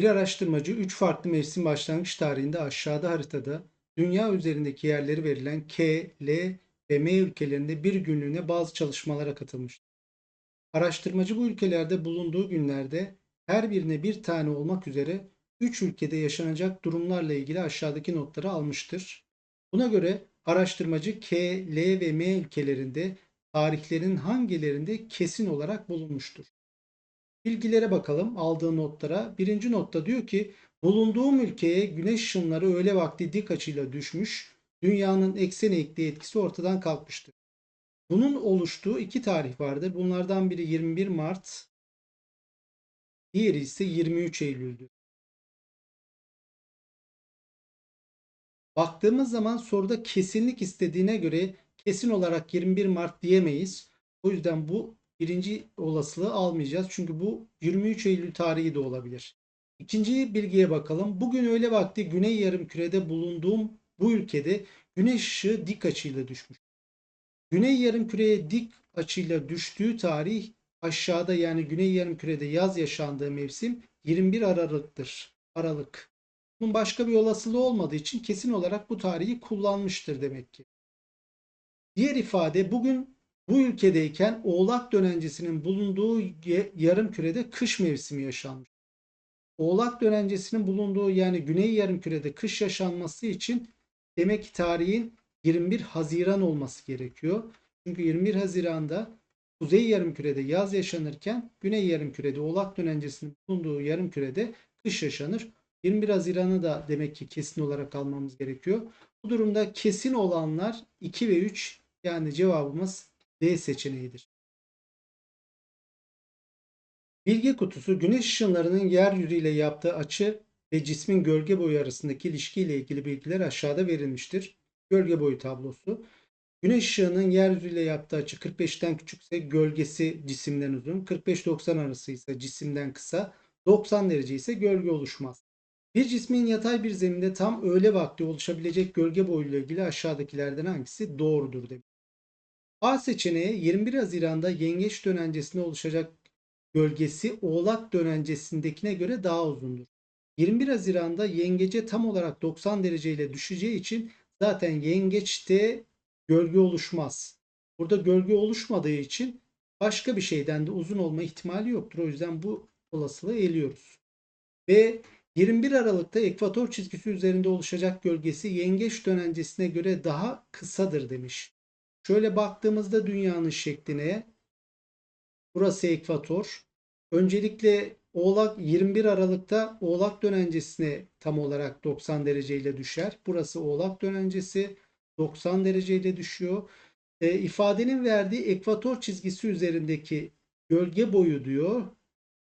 Bir araştırmacı 3 farklı mevsim başlangıç tarihinde aşağıda haritada dünya üzerindeki yerleri verilen K, L ve M ülkelerinde bir günlüğüne bazı çalışmalara katılmıştır. Araştırmacı bu ülkelerde bulunduğu günlerde her birine bir tane olmak üzere 3 ülkede yaşanacak durumlarla ilgili aşağıdaki notları almıştır. Buna göre araştırmacı K, L ve M ülkelerinde tarihlerin hangilerinde kesin olarak bulunmuştur? Bilgilere bakalım aldığı notlara. Birinci notta diyor ki bulunduğum ülkeye güneş ışınları öğle vakti dik açıyla düşmüş. Dünyanın eksen eğikliği etkisi ortadan kalkmıştır. Bunun oluştuğu iki tarih vardır. Bunlardan biri 21 Mart, diğeri ise 23 Eylül'dür. Baktığımız zaman soruda kesinlik istediğine göre kesin olarak 21 Mart diyemeyiz. O yüzden bu birinci olasılığı almayacağız. Çünkü bu 23 Eylül tarihi de olabilir. İkinci bilgiye bakalım. Bugün öğle vakti Güney Yarımküre'de bulunduğum bu ülkede güneş ışığı dik açıyla düşmüş. Güney Yarımküre'ye dik açıyla düştüğü tarih aşağıda yani Güney Yarımküre'de yaz yaşandığı mevsim 21 Aralık'tır. Aralık. Bunun başka bir olasılığı olmadığı için kesin olarak bu tarihi kullanmıştır demek ki. Diğer ifade bugün bu ülkedeyken Oğlak dönencesinin bulunduğu yarım kürede kış mevsimi yaşanmış. Oğlak dönencesinin bulunduğu yani Güney yarımkürede kış yaşanması için demek ki tarihin 21 Haziran olması gerekiyor. Çünkü 21 Haziran'da Kuzey yarımkürede yaz yaşanırken Güney yarımkürede Oğlak dönencesinin bulunduğu yarımkürede kış yaşanır. 21 Haziran'ı da demek ki kesin olarak almamız gerekiyor. Bu durumda kesin olanlar 2 ve 3 yani cevabımız D seçeneğidir. Bilgi kutusu güneş ışınlarının yeryüzüyle yaptığı açı ve cismin gölge boyu arasındaki ilişkiyle ilgili bilgiler aşağıda verilmiştir. Gölge boyu tablosu. Güneş ışığının yeryüzüyle yaptığı açı 45'ten küçükse gölgesi cisimden uzun, 45-90 arası ise cisimden kısa, 90 derece ise gölge oluşmaz. Bir cismin yatay bir zeminde tam öğle vakti oluşabilecek gölge boyuyla ilgili aşağıdakilerden hangisi doğrudur demiş. A seçeneği 21 Haziran'da yengeç dönencesinde oluşacak gölgesi oğlak dönencesindekine göre daha uzundur. 21 Haziran'da yengece tam olarak 90 derece ile düşeceği için zaten yengeçte gölge oluşmaz. Burada gölge oluşmadığı için başka bir şeyden de uzun olma ihtimali yoktur. O yüzden bu olasılığı eliyoruz. Ve 21 Aralık'ta ekvator çizgisi üzerinde oluşacak gölgesi yengeç dönencesine göre daha kısadır demiş. Şöyle baktığımızda dünyanın şekline burası ekvator. Öncelikle Oğlak 21 Aralık'ta Oğlak dönencesine tam olarak 90 dereceyle düşer. Burası Oğlak dönencesi 90 dereceyle düşüyor. E, ifadenin verdiği ekvator çizgisi üzerindeki gölge boyu diyor.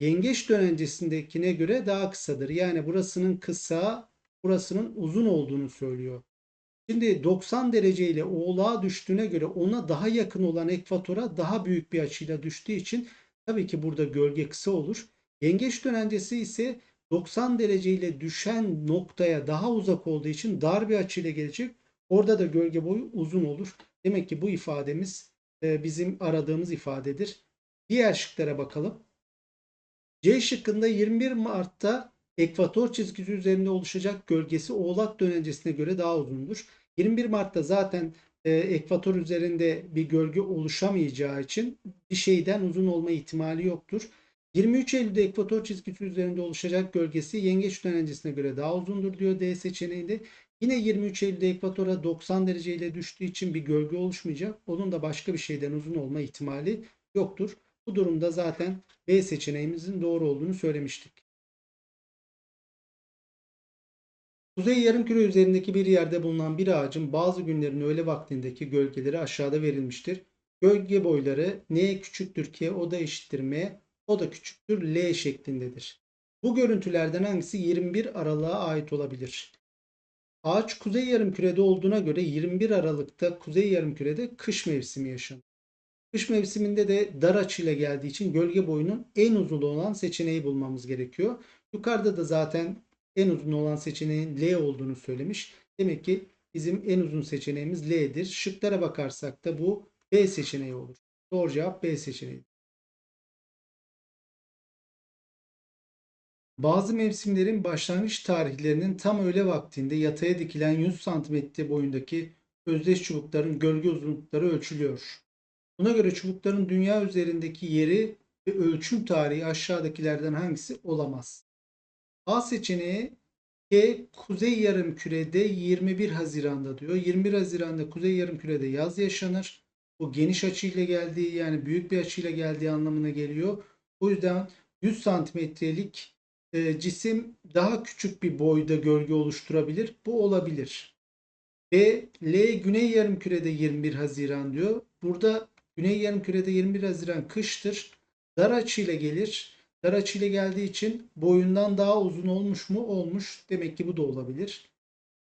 Yengeç dönencesindekine göre daha kısadır. Yani burasının kısa, burasının uzun olduğunu söylüyor. Şimdi 90 derece ile oğlağa düştüğüne göre ona daha yakın olan ekvatora daha büyük bir açıyla düştüğü için tabii ki burada gölge kısa olur. Yengeç dönencesi ise 90 derece ile düşen noktaya daha uzak olduğu için dar bir açıyla gelecek. Orada da gölge boyu uzun olur. Demek ki bu ifademiz e, bizim aradığımız ifadedir. Diğer şıklara bakalım. C şıkkında 21 Mart'ta ekvator çizgisi üzerinde oluşacak gölgesi oğlak dönencesine göre daha uzundur. 21 Mart'ta zaten e, ekvator üzerinde bir gölge oluşamayacağı için bir şeyden uzun olma ihtimali yoktur. 23 Eylül'de ekvator çizgisi üzerinde oluşacak gölgesi yengeç dönencesine göre daha uzundur diyor D seçeneğinde. Yine 23 Eylül'de ekvatora 90 derece ile düştüğü için bir gölge oluşmayacak. Onun da başka bir şeyden uzun olma ihtimali yoktur. Bu durumda zaten B seçeneğimizin doğru olduğunu söylemiştik. Kuzey yarımküre üzerindeki bir yerde bulunan bir ağacın bazı günlerin öğle vaktindeki gölgeleri aşağıda verilmiştir. Gölge boyları n küçüktür k o da eşittir m o da küçüktür l şeklindedir. Bu görüntülerden hangisi 21 Aralık'a ait olabilir? Ağaç kuzey yarımkürede olduğuna göre 21 Aralık'ta kuzey yarımkürede kış mevsimi yaşanır. Kış mevsiminde de dar açıyla geldiği için gölge boyunun en uzun olan seçeneği bulmamız gerekiyor. Yukarıda da zaten en uzun olan seçeneğin L olduğunu söylemiş. Demek ki bizim en uzun seçeneğimiz L'dir. Şıklara bakarsak da bu B seçeneği olur. Doğru cevap B seçeneği. Bazı mevsimlerin başlangıç tarihlerinin tam öğle vaktinde yataya dikilen 100 cm boyundaki özdeş çubukların gölge uzunlukları ölçülüyor. Buna göre çubukların dünya üzerindeki yeri ve ölçüm tarihi aşağıdakilerden hangisi olamaz? A seçeneği K Kuzey Yarımküre'de 21 Haziran'da diyor. 21 Haziran'da Kuzey Yarımküre'de yaz yaşanır. Bu geniş açıyla geldiği yani büyük bir açıyla geldiği anlamına geliyor. O yüzden 100 santimetrelik e, cisim daha küçük bir boyda gölge oluşturabilir. Bu olabilir. B, L Güney Yarımküre'de 21 Haziran diyor. Burada Güney Yarımküre'de 21 Haziran kıştır. Dar açıyla gelir. Dar açıyla geldiği için boyundan daha uzun olmuş mu? Olmuş. Demek ki bu da olabilir.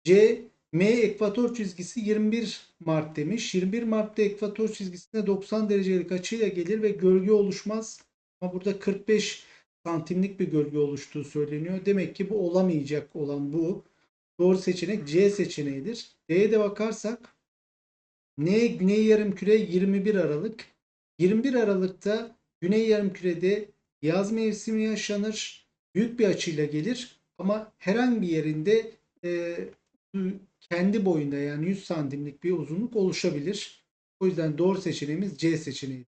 C, M ekvator çizgisi 21 Mart demiş. 21 Mart'ta ekvator çizgisinde 90 derecelik açıyla gelir ve gölge oluşmaz. Ama burada 45 santimlik bir gölge oluştuğu söyleniyor. Demek ki bu olamayacak olan bu. Doğru seçenek C seçeneğidir. D'ye de bakarsak N Güney Yarımküre 21 Aralık. 21 Aralık'ta Güney Yarımküre'de yaz mevsimi yaşanır. Büyük bir açıyla gelir ama herhangi bir yerinde e, kendi boyunda yani 100 santimlik bir uzunluk oluşabilir. O yüzden doğru seçeneğimiz C seçeneği.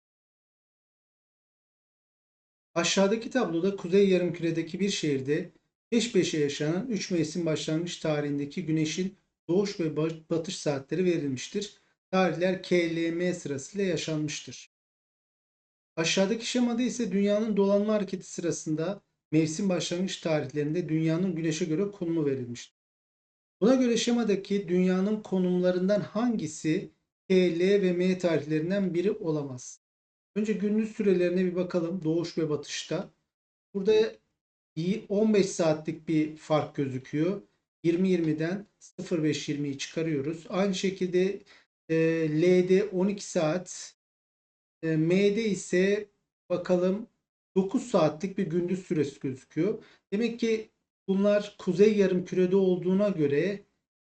Aşağıdaki tabloda Kuzey Yarımküre'deki bir şehirde peş peşe yaşanan 3 mevsim başlangıç tarihindeki güneşin doğuş ve batış saatleri verilmiştir. Tarihler KLM sırasıyla yaşanmıştır. Aşağıdaki şemada ise dünyanın dolanma hareketi sırasında mevsim başlangıç tarihlerinde dünyanın güneşe göre konumu verilmiştir. Buna göre şemadaki dünyanın konumlarından hangisi L ve M tarihlerinden biri olamaz? Önce gündüz sürelerine bir bakalım doğuş ve batışta. Burada 15 saatlik bir fark gözüküyor. 20-20'den 05-20'yi çıkarıyoruz. Aynı şekilde e, L'de 12 saat. E, M'de ise bakalım 9 saatlik bir gündüz süresi gözüküyor. Demek ki bunlar kuzey yarım kürede olduğuna göre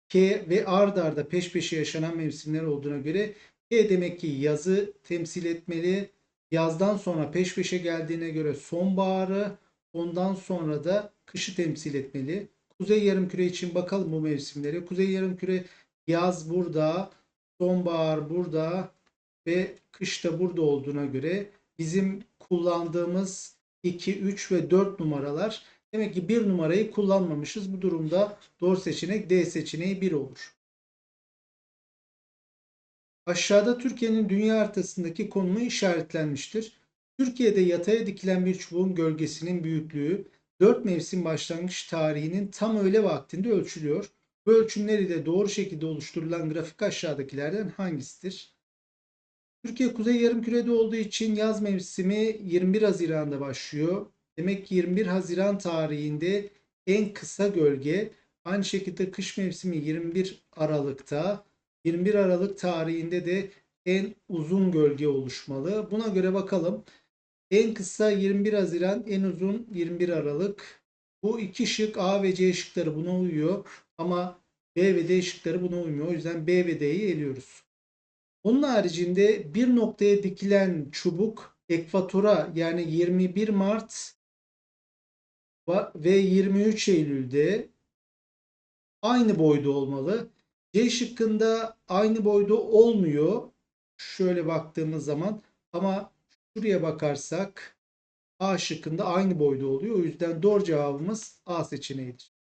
K ve ard arda peş peşe yaşanan mevsimler olduğuna göre K demek ki yazı temsil etmeli. Yazdan sonra peş peşe geldiğine göre sonbaharı, ondan sonra da kışı temsil etmeli. Kuzey yarımküre için bakalım bu mevsimleri. Kuzey yarımküre yaz burada, sonbahar burada ve kış da burada olduğuna göre bizim kullandığımız 2, 3 ve 4 numaralar demek ki 1 numarayı kullanmamışız. Bu durumda doğru seçenek D seçeneği 1 olur. Aşağıda Türkiye'nin dünya haritasındaki konumu işaretlenmiştir. Türkiye'de yataya dikilen bir çubuğun gölgesinin büyüklüğü 4 mevsim başlangıç tarihinin tam öğle vaktinde ölçülüyor. Bu ölçümler ile doğru şekilde oluşturulan grafik aşağıdakilerden hangisidir? Türkiye kuzey yarımkürede olduğu için yaz mevsimi 21 Haziran'da başlıyor. Demek ki 21 Haziran tarihinde en kısa gölge. Aynı şekilde kış mevsimi 21 Aralık'ta. 21 Aralık tarihinde de en uzun gölge oluşmalı. Buna göre bakalım. En kısa 21 Haziran, en uzun 21 Aralık. Bu iki şık A ve C şıkları buna uyuyor. Ama B ve D şıkları buna uymuyor. O yüzden B ve D'yi eliyoruz. Onun haricinde bir noktaya dikilen çubuk ekvatora yani 21 Mart ve 23 Eylül'de aynı boyda olmalı. C şıkkında aynı boyda olmuyor. Şöyle baktığımız zaman ama şuraya bakarsak A şıkkında aynı boyda oluyor. O yüzden doğru cevabımız A seçeneğidir.